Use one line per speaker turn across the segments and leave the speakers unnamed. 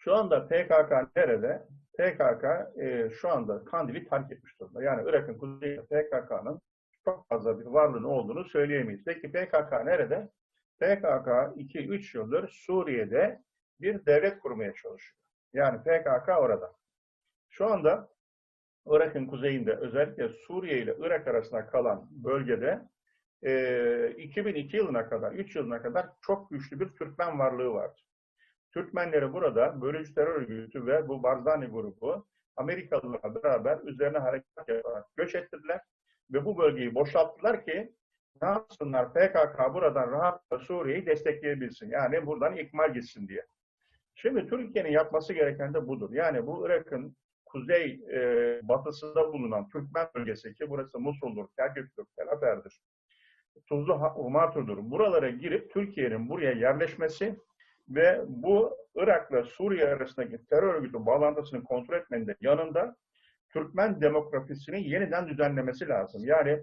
Şu anda PKK nerede? PKK e, şu anda Kandil'i terk etmiş durumda. Yani Irak'ın kuzeyinde PKK'nın çok fazla bir varlığının olduğunu söyleyemeyiz. Peki PKK nerede? PKK 2-3 yıldır Suriye'de bir devlet kurmaya çalışıyor. Yani PKK orada. Şu anda Irak'ın kuzeyinde özellikle Suriye ile Irak arasında kalan bölgede e, 2002 yılına kadar, 3 yılına kadar çok güçlü bir Türkmen varlığı vardı. Türkmenleri burada bölücü terör örgütü ve bu Barzani grubu Amerikalılarla beraber üzerine hareket yaparak göç ettirdiler ve bu bölgeyi boşalttılar ki ne yapsınlar PKK buradan rahatla Suriye'yi destekleyebilsin. Yani buradan ikmal gitsin diye. Şimdi Türkiye'nin yapması gereken de budur. Yani bu Irak'ın kuzey e, batısında bulunan Türkmen bölgesi ki burası Musul'dur, Kerkük'tür, Telafer'dir, Tuzlu Humatur'dur. Buralara girip Türkiye'nin buraya yerleşmesi ve bu Irak'la Suriye arasındaki terör örgütü bağlantısını kontrol etmenin de yanında Türkmen demografisini yeniden düzenlemesi lazım. Yani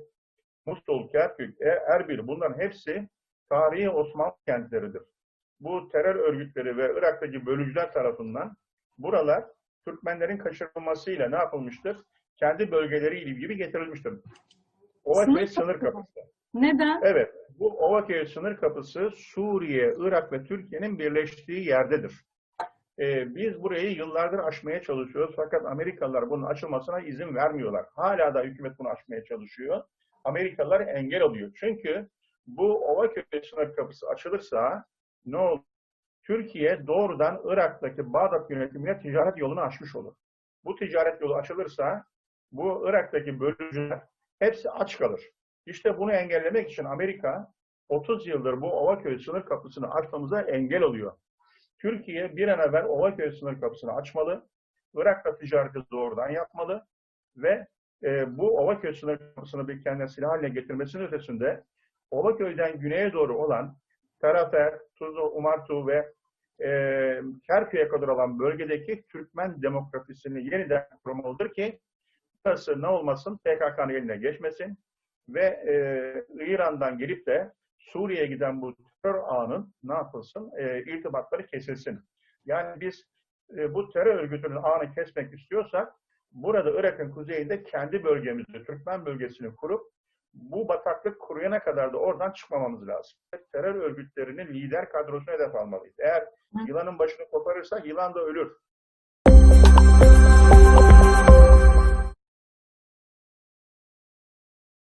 Musul, Kerkük, E- Erbil bunların hepsi tarihi Osmanlı kentleridir. Bu terör örgütleri ve Irak'taki bölücüler tarafından buralar Türkmenlerin kaçırılmasıyla ne yapılmıştır? Kendi bölgeleri gibi getirilmiştir. Ovaköy
Sınır
sınır
kapısı. Neden?
Evet, bu Ovaköy sınır kapısı Suriye, Irak ve Türkiye'nin birleştiği yerdedir. Ee, biz burayı yıllardır aşmaya çalışıyoruz fakat Amerikalılar bunun açılmasına izin vermiyorlar. Hala da hükümet bunu aşmaya çalışıyor. Amerikalılar engel oluyor. Çünkü bu Ovaköy sınır kapısı açılırsa ne olur? Türkiye doğrudan Irak'taki Bağdat yönetimine ticaret yolunu açmış olur. Bu ticaret yolu açılırsa bu Irak'taki bölücüler hepsi aç kalır. İşte bunu engellemek için Amerika 30 yıldır bu Ovaköy sınır kapısını açmamıza engel oluyor. Türkiye bir an evvel Ovaköy sınır kapısını açmalı, Irak'la ticareti doğrudan yapmalı ve e, bu Ovaköy sınır kapısını bir kendine silah haline getirmesinin ötesinde Ovaköy'den güneye doğru olan Terafer, Tuzla, Umartu ve e, Kerkük'e kadar olan bölgedeki Türkmen demografisini yeniden kurmalıdır ki burası ne olmasın PKK'nın eline geçmesin ve e, İran'dan gelip de Suriye'ye giden bu terör ağının ne yapılsın? E, irtibatları kesilsin. Yani biz e, bu terör örgütünün ağını kesmek istiyorsak burada Irak'ın kuzeyinde kendi bölgemizi, Türkmen bölgesini kurup bu bataklık kuruyana kadar da oradan çıkmamamız lazım. Terör örgütlerinin lider kadrosunu hedef almalıyız. Eğer yılanın başını koparırsak yılan da ölür.